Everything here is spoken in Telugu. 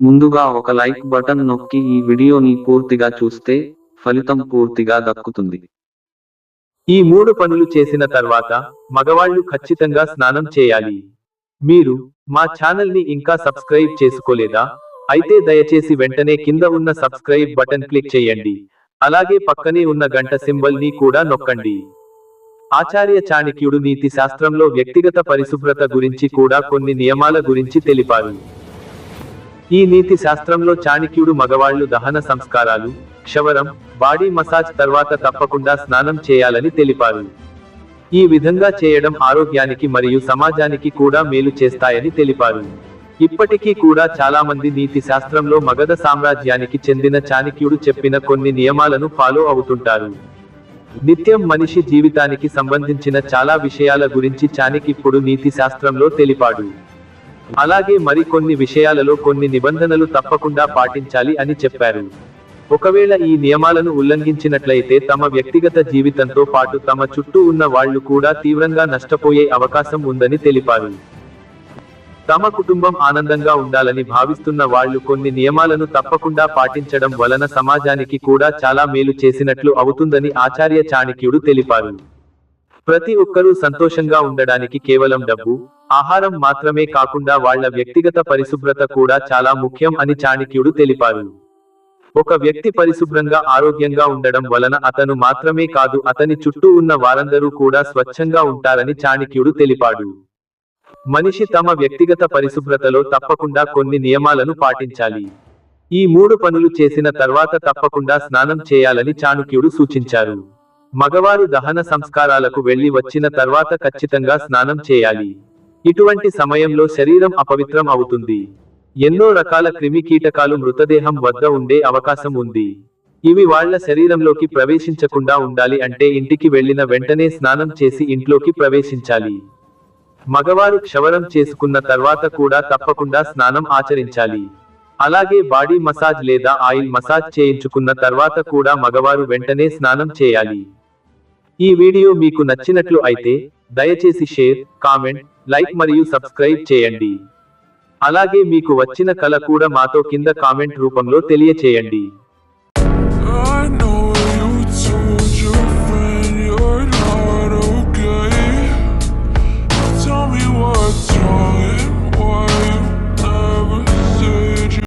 ముందుగా ఒక లైక్ బటన్ నొక్కి ఈ వీడియోని పూర్తిగా చూస్తే ఫలితం పూర్తిగా దక్కుతుంది. ఈ మూడు పనులు చేసిన తర్వాత మగవాళ్ళు ఖచ్చితంగా స్నానం చేయాలి. మీరు మా ఛానల్ని ఇంకా సబ్స్క్రైబ్ చేసుకోలేదా? అయితే దయచేసి వెంటనే కింద ఉన్న సబ్స్క్రైబ్ బటన్ క్లిక్ చేయండి. అలాగే పక్కనే ఉన్న గంట సింబల్ని కూడా నొక్కండి. ఆచార్య చాణక్యుడు నీతి శాస్త్రంలో వ్యక్తిగత పరిశుభ్రత గురించి కూడా కొన్ని నియమాల గురించి తెలిపారు. ఈ నీతి శాస్త్రంలో చాణిక్యుడు మగవాళ్ళు దహన సంస్కారాలు క్షవరం బాడీ మసాజ్ తర్వాత తప్పకుండా స్నానం చేయాలని తెలిపారు. ఈ విధంగా చేయడం ఆరోగ్యానికి మరియు సమాజానికి కూడా మేలు చేస్తాయని తెలిపారు. ఇప్పటికీ కూడా చాలా మంది నీతి శాస్త్రంలో మగధ సామ్రాజ్యానికి చెందిన చాణిక్యుడు చెప్పిన కొన్ని నియమాలను ఫాలో అవుతుంటారు. నిత్యం మనిషి జీవితానికి సంబంధించిన చాలా విషయాల గురించి చాణక్యుడు నీతి శాస్త్రంలో తెలిపాడు. అలాగే మరి కొన్ని విషయాలలో కొన్ని నిబంధనలు తప్పకుండా పాటించాలి అని చెప్పారు. ఒకవేళ ఈ నియమాలను ఉల్లంఘించినట్లయితే తమ వ్యక్తిగత జీవితంతో పాటు తమ చుట్టూ ఉన్న వాళ్ళు కూడా తీవ్రంగా నష్టపోయే అవకాశం ఉందని తెలిపారు. తమ కుటుంబం ఆనందంగా ఉండాలని భావిస్తున్న వాళ్ళు కొన్ని నియమాలను తప్పకుండా పాటించడం వలన సమాజానికి కూడా చాలా మేలు చేసినట్లు అవుతుందని ఆచార్య చాణక్యుడు తెలిపారు. ప్రతి ఒక్కరూ సంతోషంగా ఉండడానికి కేవలం డబ్బు ఆహారం మాత్రమే కాకుండా వాళ్ళ వ్యక్తిగత పరిశుభ్రత కూడా చాలా ముఖ్యం అని చాణక్యుడు తెలిపారు. ఒక వ్యక్తి పరిశుభ్రంగా ఆరోగ్యంగా ఉండడం వలన అతను మాత్రమే కాదు అతని చుట్టూ ఉన్న వారందరూ కూడా స్వచ్ఛంగా ఉంటారని చాణక్యుడు తెలిపాడు. మనిషి తమ వ్యక్తిగత పరిశుభ్రతలో తప్పకుండా కొన్ని నియమాలను పాటించాలి. ఈ మూడు పనులు చేసిన తర్వాత తప్పకుండా స్నానం చేయాలని చాణుక్యుడు సూచించారు. మగవారు దహన సంస్కారాలకు వెళ్ళి వచ్చిన తర్వాత ఖచ్చితంగా స్నానం చేయాలి. ఇటువంటి సమయంలో శరీరం అపవిత్రం అవుతుంది. ఎన్నో రకాల క్రిమి కీటకాలు మృతదేహం వద్ద ఉండే అవకాశం ఉంది. ఇవి వాళ్ళ శరీరంలోకి ప్రవేశించకుండా ఉండాలి అంటే ఇంటికి వెళ్ళిన వెంటనే స్నానం చేసి ఇంట్లోకి ప్రవేశించాలి. మగవారు క్షవరం చేసుకున్న తర్వాత కూడా తప్పకుండా స్నానం ఆచరించాలి. అలాగే బాడీ మసాజ్ లేదా ఆయిల్ మసాజ్ చేయించుకున్న తర్వాత కూడా మగవారు వెంటనే స్నానం చేయాలి. ఈ వీడియో మీకు నచ్చినట్లు అయితే దయచేసి షేర్ కామెంట్ లైక్ మరియు సబ్స్క్రైబ్ చేయండి. అలాగే మీకు వచ్చిన కళ కూడా మాతో కింద కామెంట్ రూపంలో తెలియచేయండి.